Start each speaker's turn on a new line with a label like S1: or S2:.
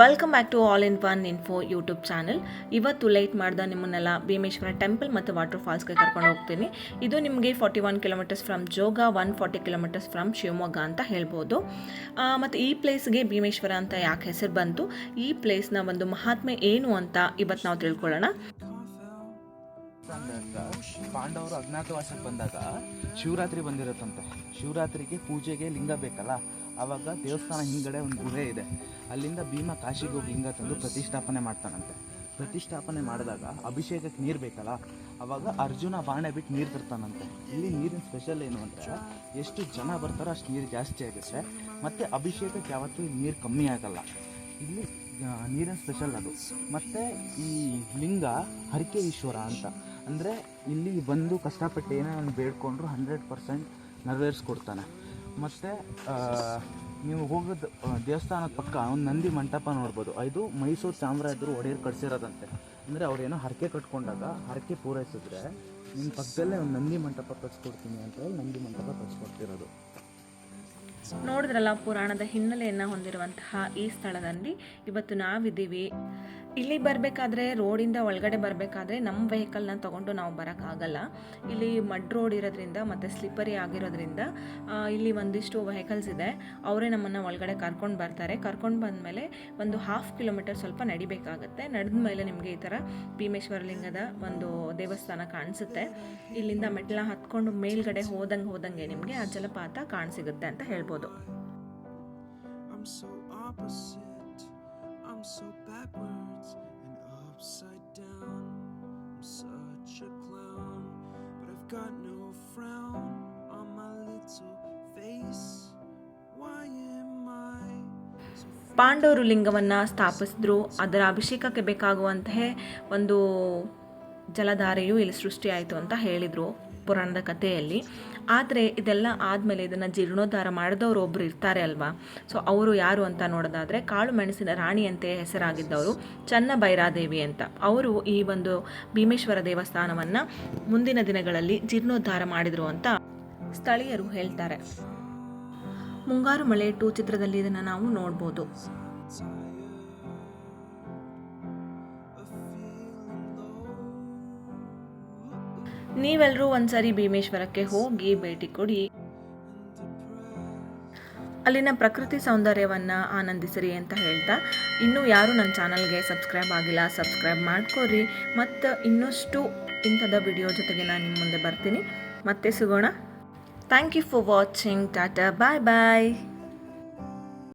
S1: Welcome back to all in one info YouTube channel ಇವತ್ತು light ಮಾಡ್ದ ನಿಮ್ಮನ್ನೆಲ್ಲ Bhimeshwara temple ಮತ್ತು ವಾಟರ್ ಫಾಲ್ಸ್ಗೆ ಕರ್ಕೊಂಡು ಹೋಗ್ತೀನಿ. ಇದು ನಿಮಗೆ forty one kilometres from Jog one forty kilometres from Shivamogga ಅಂತ ಹೇಳ್ಬೋದು. ಮತ್ತು ಈ ಪ್ಲೇಸ್ಗೆ ಭೀಮೇಶ್ವರ ಅಂತ ಯಾಕೆ ಹೆಸರು ಬಂತು? ಈ ಪ್ಲೇಸ್ನ ಒಂದು ಮಹಾತ್ಮೆ ಏನು ಅಂತ ಇವತ್ತು ನಾವು ತಿಳ್ಕೊಳ್ಳೋಣ.
S2: ಪಾಂಡವರು ಅಜ್ಞಾತವಾಸಕ್ಕೆ ಬಂದಾಗ ಶಿವರಾತ್ರಿ ಬಂದಿರುತ್ತಂತೆ. ಶಿವರಾತ್ರಿಗೆ ಪೂಜೆಗೆ ಲಿಂಗ ಬೇಕಲ್ಲ? ಆವಾಗ ದೇವಸ್ಥಾನ ಹಿಂದ್ಗಡೆ ಒಂದು ಗುಹೆ ಇದೆ. ಅಲ್ಲಿಂದ ಭೀಮ ಕಾಶಿಗೆ ಹೋಗಿ ಲಿಂಗ ತಂದು ಪ್ರತಿಷ್ಠಾಪನೆ ಮಾಡ್ತಾನಂತೆ. ಪ್ರತಿಷ್ಠಾಪನೆ ಮಾಡಿದಾಗ ಅಭಿಷೇಕಕ್ಕೆ ನೀರು ಬೇಕಲ್ಲ? ಅವಾಗ ಅರ್ಜುನ ಬಾಣೆ ಬಿಟ್ಟು ನೀರು ತರ್ತಾನಂತೆ. ಇಲ್ಲಿ ನೀರಿನ ಸ್ಪೆಷಲ್ ಏನು ಅಂದರೆ ಎಷ್ಟು ಜನ ಬರ್ತಾರೋ ಅಷ್ಟು ನೀರು ಜಾಸ್ತಿ ಆಗುತ್ತೆ. ಮತ್ತು ಅಭಿಷೇಕಕ್ಕೆ ಯಾವತ್ತೂ ನೀರು ಕಮ್ಮಿ ಆಗಲ್ಲ. ಇಲ್ಲಿ ನೀರಿನ ಸ್ಪೆಷಲ್ ಅದು. ಮತ್ತು ಈ ಲಿಂಗ ಹರಕೆ ಈಶ್ವರ ಅಂತ. ಅಂದರೆ ಇಲ್ಲಿ ಬಂದು ಕಷ್ಟಪಟ್ಟು ಏನೇ ಬೇಡ್ಕೊಂಡ್ರು ಹಂಡ್ರೆಡ್ ಪರ್ಸೆಂಟ್ ನೆರವೇರಿಸ್ಕೊಡ್ತಾನೆ. ಮತ್ತು ನೀವು ಹೋಗೋದು ದೇವಸ್ಥಾನದ ಪಕ್ಕ ಒಂದು ನಂದಿ ಮಂಟಪ ನೋಡ್ಬೋದು. ಇದು ಮೈಸೂರು ಚಾಮರಾಜರು ಒಡೆಯರ್ ಕಟ್ಸಿರೋದಂತೆ. ಅಂದರೆ ಅವ್ರೇನೋ ಹರಕೆ ಕಟ್ಕೊಂಡಾಗ ಹರಕೆ ಪೂರೈಸಿದ್ರೆ ನಿಮ್ಮ ಪಕ್ಕದಲ್ಲೇ ಒಂದು ನಂದಿ ಮಂಟಪ ಕಟ್ಸ್ಕೊಡ್ತೀನಿ ಅಂತ ಹೇಳಿ ನಂದಿ ಮಂಟಪ ಕಟ್ಸ್ಕೊಡ್ತಿರೋದು.
S1: ನೋಡಿದ್ರಲ್ಲ ಪುರಾಣದ ಹಿನ್ನೆಲೆಯನ್ನು ಹೊಂದಿರುವಂತಹ ಈ ಸ್ಥಳದಲ್ಲಿ ಇವತ್ತು ನಾವಿದ್ದೀವಿ. ಇಲ್ಲಿ ಬರಬೇಕಾದ್ರೆ ರೋಡಿಂದ ಒಳಗಡೆ ಬರಬೇಕಾದ್ರೆ ನಮ್ಮ ವೆಹಿಕಲ್ನ ತೊಗೊಂಡು ನಾವು ಬರೋಕ್ಕಾಗಲ್ಲ. ಇಲ್ಲಿ ಮಡ್ ರೋಡ್ ಇರೋದ್ರಿಂದ ಮತ್ತು ಸ್ಲಿಪ್ಪರಿ ಆಗಿರೋದ್ರಿಂದ ಇಲ್ಲಿ ಒಂದಿಷ್ಟು ವೆಹಿಕಲ್ಸ್ ಇದೆ. ಅವರೇ ನಮ್ಮನ್ನು ಒಳಗಡೆ ಕರ್ಕೊಂಡು ಬರ್ತಾರೆ. ಕರ್ಕೊಂಡು ಬಂದಮೇಲೆ ಒಂದು ಹಾಫ್ ಕಿಲೋಮೀಟರ್ ಸ್ವಲ್ಪ ನಡಿಬೇಕಾಗುತ್ತೆ. ನಡೆದ ಮೇಲೆ ನಿಮಗೆ ಈ ಥರ ಭೀಮೇಶ್ವರ ಲಿಂಗದ ಒಂದು ದೇವಸ್ಥಾನ ಕಾಣಿಸುತ್ತೆ. ಇಲ್ಲಿಂದ ಮೆಟ್ಲ ಹತ್ಕೊಂಡು ಮೇಲ್ಗಡೆ ಹೋದಂಗೆ ಹೋದಂಗೆ ನಿಮಗೆ ಆ ಜಲಪಾತ ಕಾಣಿಸಿಗುತ್ತೆ ಅಂತ ಹೇಳ್ಬೋದು.
S3: I'm so backwards and upside down. I'm such a clown, but I've got no frown on my little face. Why am I
S1: ಪಾಂಡವರು ಲಿಂಗವನ್ನು ಸ್ಥಾಪಿಸಿದ್ರು ಅದರ ಅಭಿಷೇಕಕ್ಕೆ ಬೇಕಾಗುವಂತಹ ಒಂದು ಜಲಧಾರೆಯು ಇಲ್ಲಿ ಸೃಷ್ಟಿಯಾಯಿತು ಅಂತ ಹೇಳಿದರು ಪುರಾಣದ ಕಥೆಯಲ್ಲಿ. ಆದರೆ ಇದೆಲ್ಲ ಆದಮೇಲೆ ಇದನ್ನು ಜೀರ್ಣೋದ್ಧಾರ ಮಾಡಿದವರು ಒಬ್ಬರು ಇರ್ತಾರೆ ಅಲ್ವಾ? ಸೊ ಅವರು ಯಾರು ಅಂತ ನೋಡೋದಾದರೆ ಕಾಳು ಮೆಣಸಿನ ರಾಣಿಯಂತೆ ಹೆಸರಾಗಿದ್ದವರು ಚನ್ನ ಭೈರಾದೇವಿ ಅಂತ. ಅವರು ಈ ಒಂದು ಭೀಮೇಶ್ವರ ದೇವಸ್ಥಾನವನ್ನು ಮುಂದಿನ ದಿನಗಳಲ್ಲಿ ಜೀರ್ಣೋದ್ಧಾರ ಮಾಡಿದರು ಅಂತ ಸ್ಥಳೀಯರು ಹೇಳ್ತಾರೆ. ಮುಂಗಾರು ಮಳೆ ಟೂ ಚಿತ್ರದಲ್ಲಿ ಇದನ್ನು ನಾವು ನೋಡ್ಬೋದು. ನೀವೆಲ್ಲರೂ ಒಂದ್ಸರಿ ಭೀಮೇಶ್ವರಕ್ಕೆ ಹೋಗಿ ಭೇಟಿ ಕೊಡಿ. ಅಲ್ಲಿನ ಪ್ರಕೃತಿ ಸೌಂದರ್ಯವನ್ನು ಆನಂದಿಸಿರಿ ಅಂತ ಹೇಳ್ತಾ, ಇನ್ನೂ ಯಾರು ನನ್ನ ಚಾನಲ್ಗೆ ಸಬ್ಸ್ಕ್ರೈಬ್ ಆಗಿಲ್ಲ, ಸಬ್ಸ್ಕ್ರೈಬ್ ಮಾಡ್ಕೋರಿ. ಮತ್ತು ಇನ್ನಷ್ಟು ಇಂಥದ ವಿಡಿಯೋ ಜೊತೆಗೆ ನಾನು ನಿಮ್ಮ ಮುಂದೆ ಬರ್ತೀನಿ. ಮತ್ತೆ ಸಿಗೋಣ. Thank you for watching Tata bye bye